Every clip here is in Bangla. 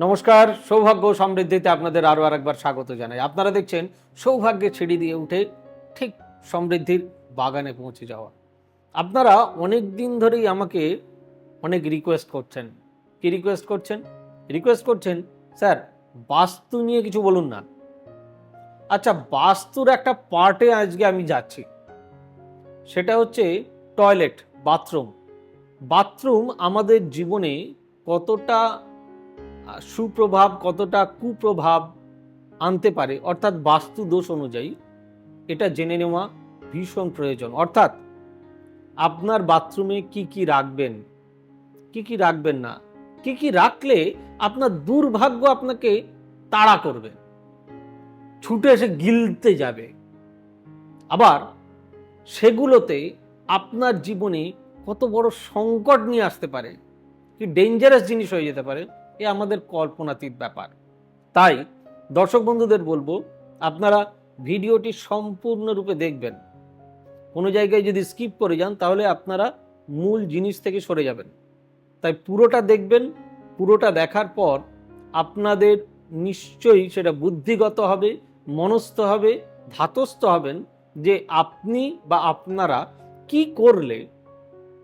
নমস্কার, সৌভাগ্য সমৃদ্ধিতে আপনাদের আরও আরেকবার স্বাগত জানাই। আপনারা দেখছেন সৌভাগ্যে ছিঁড়ি দিয়ে উঠে ঠিক সমৃদ্ধির বাগানে পৌঁছে যাওয়া। আপনারা অনেক দিন ধরেই আমাকে অনেক রিকোয়েস্ট করছেন। কি রিকোয়েস্ট করছেন? রিকোয়েস্ট করছেন, স্যার, বাস্তু নিয়ে কিছু বলুন না। আচ্ছা বাস্তুর একটা পার্টে আজকে আমি যাচ্ছি। সেটা হচ্ছে টয়লেট বাথরুম বাথরুম আমাদের জীবনে কতটা সুপ্রভাব কতটা কুপ্রভাব আনতে পারে, অর্থাৎ বাস্তু দোষ অনুযায়ী, এটা জেনে নেওয়া ভীষণ প্রয়োজন। অর্থাৎ আপনার বাথরুমে কি কি রাখবেন, কি কি রাখবেন না, কি কি রাখলে আপনার দুর্ভাগ্য আপনাকে তাড়া করবে, ছুটে এসে গিলতে যাবে। আবার সেগুলোতে আপনার জীবনে কত বড় সংকট নিয়ে আসতে পারে, কি ডেঞ্জারাস জিনিস হয়ে যেতে পারে এ আমাদের কল্পনাতীত ব্যাপার। তাই দর্শক বন্ধুদের বলব, আপনারা ভিডিওটি সম্পূর্ণরূপে দেখবেন। কোনো জায়গায় যদি স্কিপ করে যান, তাহলে আপনারা মূল জিনিস থেকে সরে যাবেন। তাই পুরোটা দেখবেন, পুরোটা দেখার পর আপনাদের নিশ্চয়ই সেটা বুদ্ধিগত হবে, মনস্থ হবে, ধাতস্থ হবেন যে আপনি বা আপনারা কি করলে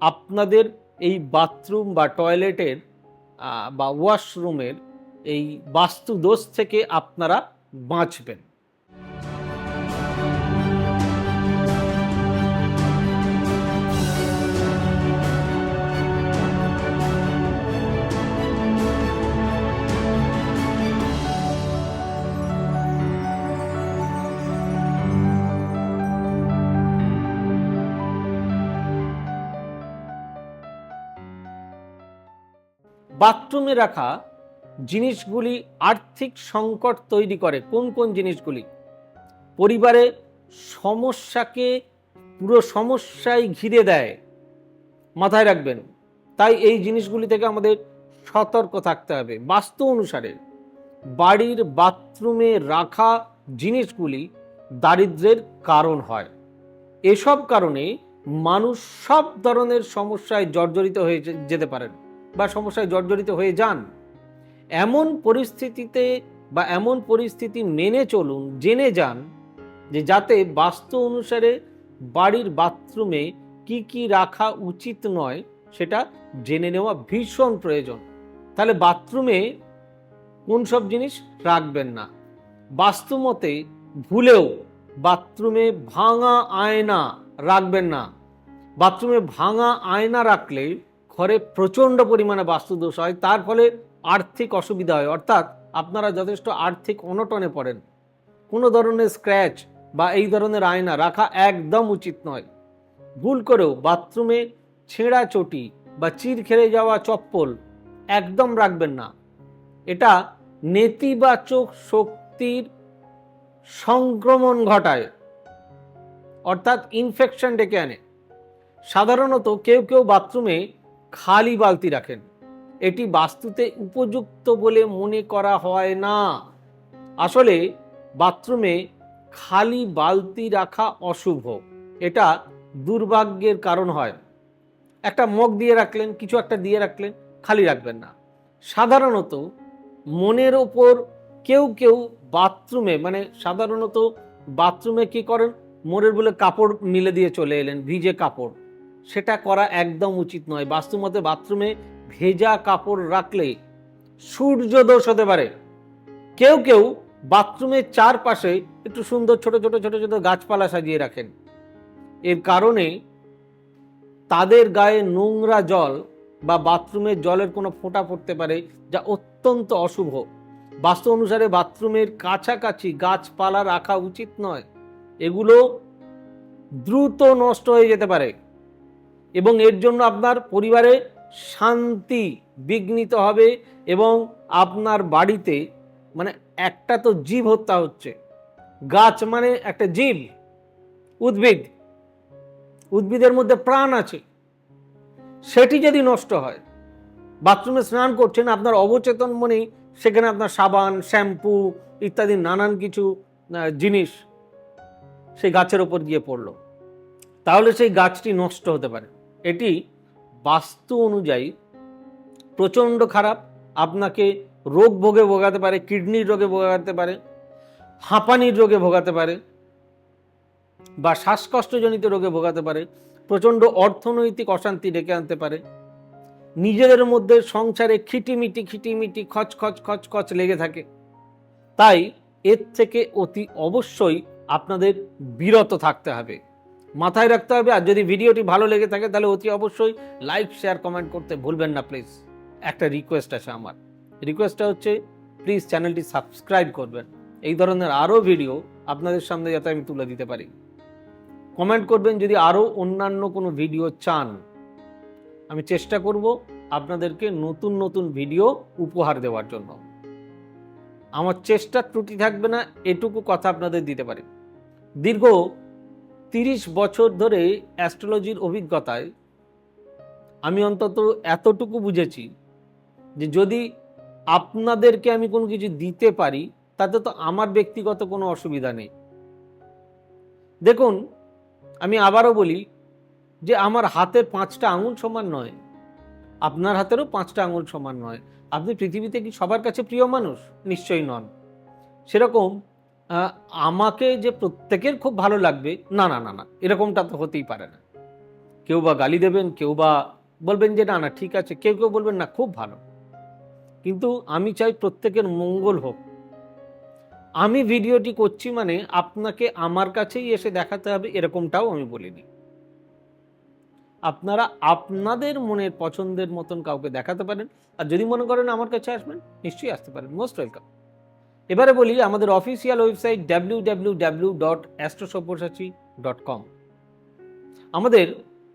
আপনাদের এই বাথরুম বা টয়লেটের বা ওয়াশরুমের এই বাস্তু দোষ থেকে আপনারা বাঁচবেন। বাথরুমে রাখা জিনিসগুলি আর্থিক সংকট তৈরি করে। কোন কোন জিনিসগুলি? পরিবারে সমস্যাকে পুরো সমস্যায় ঘিরে দেয়। মাথায় রাখবেন। তাই এই জিনিসগুলি থেকে আমাদের সতর্ক থাকতে হবে। বাস্তু অনুসারে বাড়ির বাথরুমে রাখা জিনিসগুলি দারিদ্রের কারণ হয়। এসব কারণে মানুষ সব ধরনের সমস্যায় জর্জরিত হয়ে যেতে পারেন। বা সমস্যায় জর্জরিত হয়ে যান। এমন পরিস্থিতিতে বা এমন পরিস্থিতি মেনে চলুন, জেনে যান যে যাতে বাস্তু অনুসারে বাড়ির বাথরুমে কি কি রাখা উচিত নয়, সেটা জেনে নেওয়া ভীষণ প্রয়োজন। তাহলে বাথরুমে কোন সব জিনিস রাখবেন না? বাস্তুমতে ভুলেও বাথরুমে ভাঙা আয়না রাখবেন না। বাথরুমে ভাঙা আয়না রাখলে ঘরে প্রচণ্ড পরিমাণে বাস্তুদোষ হয়, তার ফলে আর্থিক অসুবিধা হয়। অর্থাৎ আপনারা যথেষ্ট আর্থিক অনটনে পড়েন। কোনো ধরনের স্ক্র্যাচ বা এই ধরনের আয়না রাখা একদম উচিত নয়। ভুল করেও বাথরুমে ছেঁড়া চটি বা চির খেলে যাওয়া চপ্পল একদম রাখবেন না। এটা নেতিবাচক শক্তির সংক্রমণ ঘটায়। অর্থাৎ ইনফেকশন ডেকে আনে। সাধারণত কেউ কেউ বাথরুমে খালি বালতি রাখেন। এটি বাস্তুতে উপযুক্ত বলে মনে করা হয় না। আসলে, বাথরুমে খালি বালতি রাখা অশুভ। এটা দুর্ভাগ্যের কারণ হয়। একটা মগ দিয়ে রাখলেন, কিছু একটা দিয়ে রাখলেন, খালি রাখবেন না। সাধারণত মনের ওপর কেউ কেউ বাথরুমে মানে সাধারণত বাথরুমে কি করেন? মোড়ের বলে কাপড় মিলে দিয়ে চলে এলেন, ভিজে কাপড়। সেটা করা একদম উচিত নয়। বাস্তুমতে বাথরুমে ভেজা কাপড় রাখলে সূর্য দোষ হতে পারে। কেউ কেউ বাথরুমের চারপাশে একটু সুন্দর ছোট ছোট ছোট ছোট গাছপালা সাজিয়ে রাখেন। এর কারণে তাদের গায়ে নোংরা জল বা বাথরুমের জলের কোনো ফোঁটা পড়তে পারে, যা অত্যন্ত অশুভ। বাস্তু অনুসারে বাথরুমের কাছাকাছি গাছপালা রাখা উচিত নয়। এগুলো দ্রুত নষ্ট হয়ে যেতে পারে। এবং এর জন্য আপনার পরিবারে শান্তি বিঘ্নিত হবে এবং আপনার বাড়িতে মানে একটা তো জীব হত্যা হচ্ছে। গাছ মানে একটা জীব, উদ্ভিদ। উদ্ভিদের মধ্যে প্রাণ আছে। সেটি যদি নষ্ট হয়, বাথরুমে স্নান করছেন, আপনার অবচেতন মনেই সেখানে আপনার সাবান, শ্যাম্পু ইত্যাদি নানান কিছু জিনিস সেই গাছের ওপর গিয়ে পড়ল। তাহলে সেই গাছটি নষ্ট হতে পারে। এটি বাস্তু অনুযায়ী প্রচণ্ড খারাপ, আপনাকে রোগ ভোগে ভোগাতে পারে, কিডনির রোগে ভোগাতে পারে, হাঁপানির রোগে ভোগাতে পারে বা শ্বাসকষ্টজনিত রোগে ভোগাতে পারে, প্রচণ্ড অর্থনৈতিক অশান্তি ডেকে আনতে পারে। নিজেদের মধ্যে সংসারে খিটিমিটি খিটিমিটি, খচ খচ খচ খচ লেগে থাকে। তাই এর থেকে অতি অবশ্যই আপনাদের বিরত থাকতে হবে। মাথায় রাখতে হবে। আর যদি ভিডিওটি ভালো লেগে থাকে, তাহলে অতি অবশ্যই লাইক শেয়ার কমেন্ট করতে ভুলবেন না প্লিজ একটা রিকোয়েস্ট আছে আমার। রিকোয়েস্টটা হচ্ছে প্লিজ চ্যানেলটি সাবস্ক্রাইব করবেন। এই ধরনের আরও ভিডিও আপনাদের সামনে যাতে আমি তুলে দিতে পারি। কমেন্ট করবেন, যদি আরও অন্যান্য কোনো ভিডিও চান, আমি চেষ্টা করব আপনাদেরকে নতুন নতুন ভিডিও উপহার দেওয়ার জন্য। আমার চেষ্টার ত্রুটি থাকবে না, এটুকু কথা আপনাদের দিতে পারি। দীর্ঘ তিরিশ বছর ধরে অ্যাস্ট্রোলজির অভিজ্ঞতায় আমি অন্তত এতটুকু বুঝেছি যে যদি আপনাদেরকে আমি কোনো কিছু দিতে পারি, তাতে তো আমার ব্যক্তিগত কোনো অসুবিধা নেই। দেখুন, আমি আবারও বলি যে আমার হাতের পাঁচটা আঙুল সমান নয়। আপনার হাতেরও পাঁচটা আঙুল সমান নয়। আপনি পৃথিবীতে কি সবার কাছে প্রিয় মানুষ? নিশ্চয়ই নন। সেরকম আমাকে যে প্রত্যেকের খুব ভালো লাগবে, না না না না, এরকমটা তো হতেই পারে না। কেউ বা গালি দেবেন, কেউ বা বলবেন যে, না না, ঠিক আছে। কেউ কেউ বলবেন, না, খুব ভালো। কিন্তু আমি চাই প্রত্যেকের মঙ্গল হোক। আমি ভিডিওটি করছি মানে আপনাকে আমার কাছেই এসে দেখাতে হবে, এরকমটাও আমি বলিনি। আপনারা আপনাদের মনের পছন্দের মতন কাউকে দেখাতে পারেন, আর যদি মনে করেন আমার কাছে আসবেন, নিশ্চয়ই আসতে পারেন। মোস্ট ওয়েলকাম এবারে বলি আমাদের official website W W W dot astrosabyasachi dot com আমাদের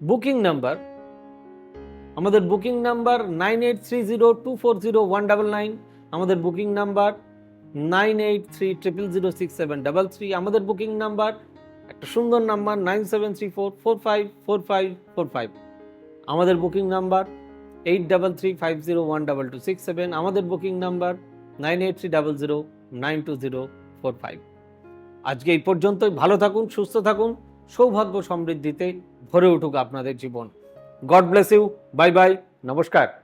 বুকিং নাম্বার আমাদের booking number nine eight three zero two four zero one double nine আমাদের booking number nine eight three triple zero six seven double three আমাদের বুকিং নাম্বার একটা সুন্দর number nine seven three four four five four five four five আমাদের booking number eight double three five zero one double two six seven আমাদের booking number nine eight three double zero nine two zero four five. আজকে এই পর্যন্তই। ভালো থাকুন, সুস্থ থাকুন, সৌভাগ্য সমৃদ্ধিতে ভরে উঠুক আপনাদের জীবন। God bless you. Bye bye. নমস্কার।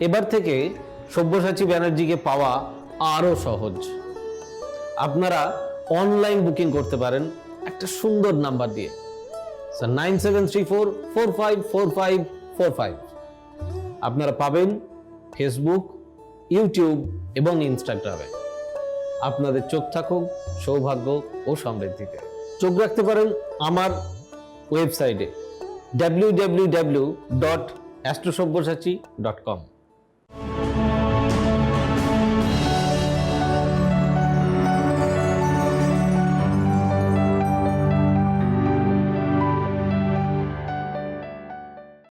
এবার থেকে সব্যসাচী ব্যানার্জিকে পাওয়া আরও সহজ। আপনারা অনলাইন বুকিং করতে পারেন একটা সুন্দর নাম্বার দিয়ে। Sir, nine seven three four four five four five four five. আপনারা পাবেন ফেসবুক, ইউটিউব এবং ইনস্টাগ্রামে। আপনাদের চোখ থাকুক, সৌভাগ্য ও সমৃদ্ধিতে। চোখ রাখতে পারেন আমার ওয়েবসাইটে W W W dot astrosabyasachi dot com